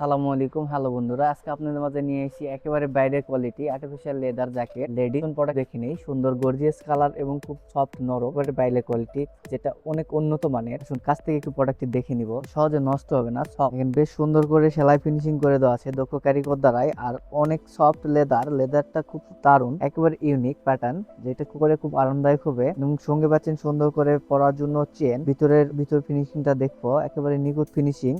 সালামু আলাইকুম। হ্যালো বন্ধুরা, আজকে আপনাদের মাঝে নিয়ে এসেছি একেবারে বাইরের quality artificial leather jacket lady product দেখে নেই। সুন্দর গর্জিয়াস কালার এবং খুব সফট নরম। একেবারে বাইরের কোয়ালিটি যেটা অনেক উন্নত মানের। কাছ থেকে একটু প্রোডাক্টটি দেখে নিব। সহজে নষ্ট হবে না এখানে বেশ সুন্দর করে সেলাই ফিনিশিং করে দেওয়া আছে দক্ষ কারিগর দ্বারাই। আর অনেক সফট লেদার লেদারটা খুব দারুণ, একেবারে ইউনিক প্যাটার্ন যেটা করে খুব আরামদায়ক হবে। এবং সঙ্গে পাচ্ছেন সুন্দর করে পরার জন্য চেন ভিতরের, ভিতর ফিনিশিংটা দেখব। একেবারে নিখুঁত ফিনিশিং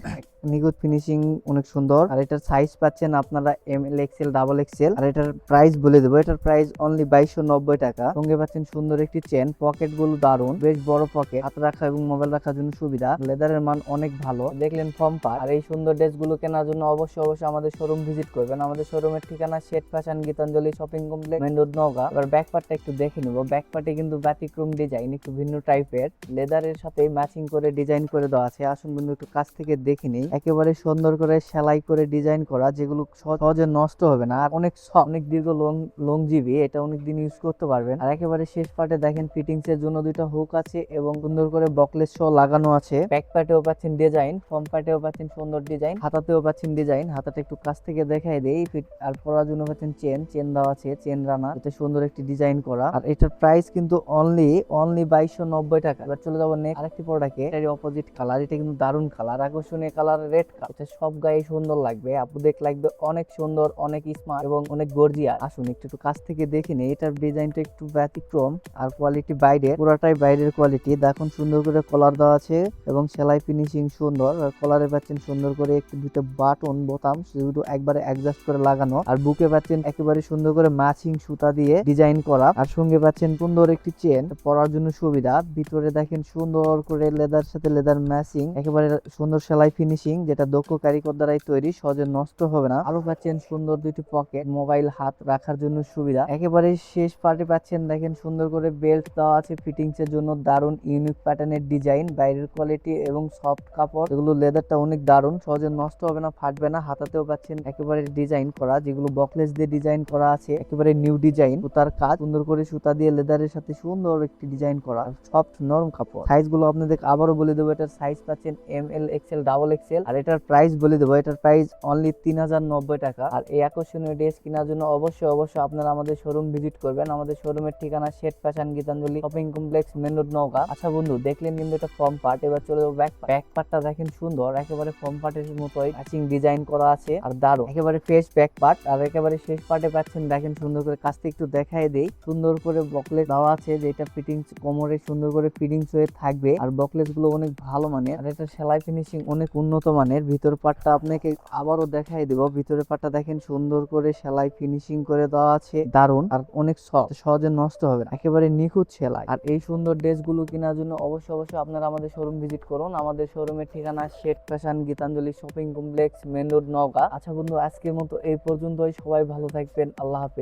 নিখুঁত ফিনিশিং অনেক সুন্দর। আর এটার সাইজ পাচ্ছেন আপনারা M L XL double XL আর এটার প্রাইস বলে দেবো, এটার প্রাইস অনলি বাইশশো নব্বই টাকা। সঙ্গে পাচ্ছেন সুন্দর একটি চেন পকেটগুলো দারুণ বেশ বড় পকেট হাত রাখা এবং মোবাইল রাখার জন্য সুবিধা। লেদারের মান অনেক ভালো। দেখলেন ফর্ম পার। আর এই সুন্দর ড্রেসগুলো কেনার জন্য অবশ্যই অবশ্যই আমাদের শোরুম ভিজিট করবেন। আমাদের শোরুমের ঠিকানা শেট fashion Gitanjali shopping complex main road, Naogaon. এবার ব্যাক পার্টটা একটু দেখে নিব। ব্যাক পার্টে কিন্তু ব্যতিক্রম ডিজাইন একটু ভিন্ন টাইপের লেদারের সাথে ম্যাচিং করে ডিজাইন করে দেওয়া আছে। আসুন বন্ধু, একটু কাছ থেকে দেখে নিই। একেবারে সুন্দর করে সেলাই করে ডিজাইন করা, যেগুলো সহজে নষ্ট হবে না। আর অনেক অনেক দীর্ঘ লং লং জিবি এটা অনেক দিন ইউজ করতে পারবেন। আর একেবারে শেষ পার্টে দেখেন ফিটিংস এর জন্য দুইটা হুক আছে এবং সুন্দর করে বকলেস সহ লাগানো আছে। ব্যাক পার্টেও পাচ্ছেন ডিজাইন ফ্রম পার্টেও পাচ্ছেন সুন্দর ডিজাইন হাতাতেও পাচ্ছেন ডিজাইন হাতাটা একটু কাছ থেকে দেখাই দেই। ফিট- আর পরার জন্য পাচ্ছেন চেন চেন দেওয়া আছে চেন রানা এটা সুন্দর একটি ডিজাইন করা। আর এটার প্রাইস কিন্তু অনলি অনলি বাইশশো নব্বই টাকা। এবার চলে যাব নেক্সট আরেকটি প্রোডাক্টে এটার অপোজিট কালার এটা কিন্তু দারুণ কালার আকর্ষণীয় কালার রেড কালার এটা সব গায়ে সুন্দর লাগবে। আপু দেখ লাগবে অনেক সুন্দর, অনেক স্মার্ট এবং অনেক গর্জিয়া আসুন একটু একটু কাছ থেকে দেখে নিই। এটার ডিজাইনটা একটু ব্যতিক্রম আর কোয়ালিটি বাইরে। পুরোটাই বাইরের কোয়ালিটি দেখুন সুন্দর করে কলার দেওয়া আছে এবং সেলাই ফিনিশিং সুন্দর। কলারে পাচ্ছেন সুন্দর করে একটু দুটো বাটন বোতাম সেগুলো একবারে অ্যাডজাস্ট করে লাগানো। আর বুকে পাচ্ছেন একেবারে সুন্দর করে ম্যাচিং সুতা দিয়ে ডিজাইন করা। আর সঙ্গে পাচ্ছেন সুন্দর একটি চেন পরার জন্য সুবিধা। ভিতরে দেখেন সুন্দর করে লেদার সাথে লেদার ম্যাচিং একেবারে সুন্দর সেলাই ফিনিশিং যেটা দক্ষ কারিগর দ্বারাই তৈরি, সহজে নষ্ট হবে না। আরও পাচ্ছেন সুন্দর দুইটি পকেট, মোবাইল হাত রাখার জন্য সুবিধা। একেবারে শেষ পার্টে পাচ্ছেন, দেখেন সুন্দর করে বেল্ট দেওয়া আছে, ফিটিংস এর জন্য দারুণ ইউনিক প্যাটার্নের ডিজাইন বাইরের কোয়ালিটি এবং সফট কাপড়। এগুলো লেদারটা অনেক দারুণ, সহজে নষ্ট হবে না, ফাটবে না, হাতাতেও পাচ্ছেন একেবারে ডিজাইন করা, যেগুলো বকলেস দিয়ে ডিজাইন করা আছে, একেবারে নিউ ডিজাইন সুতার কাজ, সুন্দর করে সুতা দিয়ে লেদারের সাথে সুন্দর একটি ডিজাইন করা সফট নরম কাপড়। সাইজগুলো আপনাদের আবারও বলে দেবো, এটার সাইজ পাচ্ছেন M L XL double XL আর এটার প্রাইস বলে দেবো এটার প্রাইস অনলি তিন হাজার নব্বই টাকা। আর এই আকর্ষণীয় ড্রেস কেনার জন্য অবশ্যই অবশ্যই আপনারা আমাদের শোরুম ভিজিট করবেন। আমাদের শোরুমের ঠিকানা শেট fashion Gitanjali shopping complex main road Naogaon. আচ্ছা বন্ধু, দেখলেন কিন্তু এটা ফর্ম পার্ট এবার চলে যাব ব্যাক ব্যাক পার্টটা দেখেন সুন্দর, একেবারে ফর্ম পার্টের মতোই। ম্যাচিং ডিজাইন করা আছে, আর দারুণ। একেবারে ফ্রেশ ব্যাক পার্ট আর একেবারে শেষ পার্টে পাচ্ছেন, দেখেন সুন্দর করে কাছ থেকে একটু দেখাই দেই। সুন্দর করে বকলেস দেওয়া আছে, যেটা ফিটিংস কোমরে সুন্দর করে ফিটিংস হয়ে থাকবে। আর বকলেসগুলো অনেক ভালো মানের, আর এটা সেলাই ফিনিশিং অনেক উন্নত মানের। ভিতর পার্টটা আপনাকে আবারও দেখাই দেবো। ভিতরে পাটা দেখেন সুন্দর করে সেলাই ফিনিশিং করে দেওয়া আছে। দারুণ আর অনেক সহজ। নষ্ট হবে না। একেবারে নিখুঁত সেলাই। আর এই সুন্দর ড্রেসগুলো কেনার জন্য অবশ্যই অবশ্যই আপনারা আমাদের শোরুম ভিজিট করুন। আমাদের শোরুমের ঠিকানা শেট fashion Gitanjali shopping complex, main road, Naogaon. আচ্ছা বন্ধু, আজকের মতো এই পর্যন্তই। সবাই ভালো থাকবেন। আল্লাহ হাফেজ।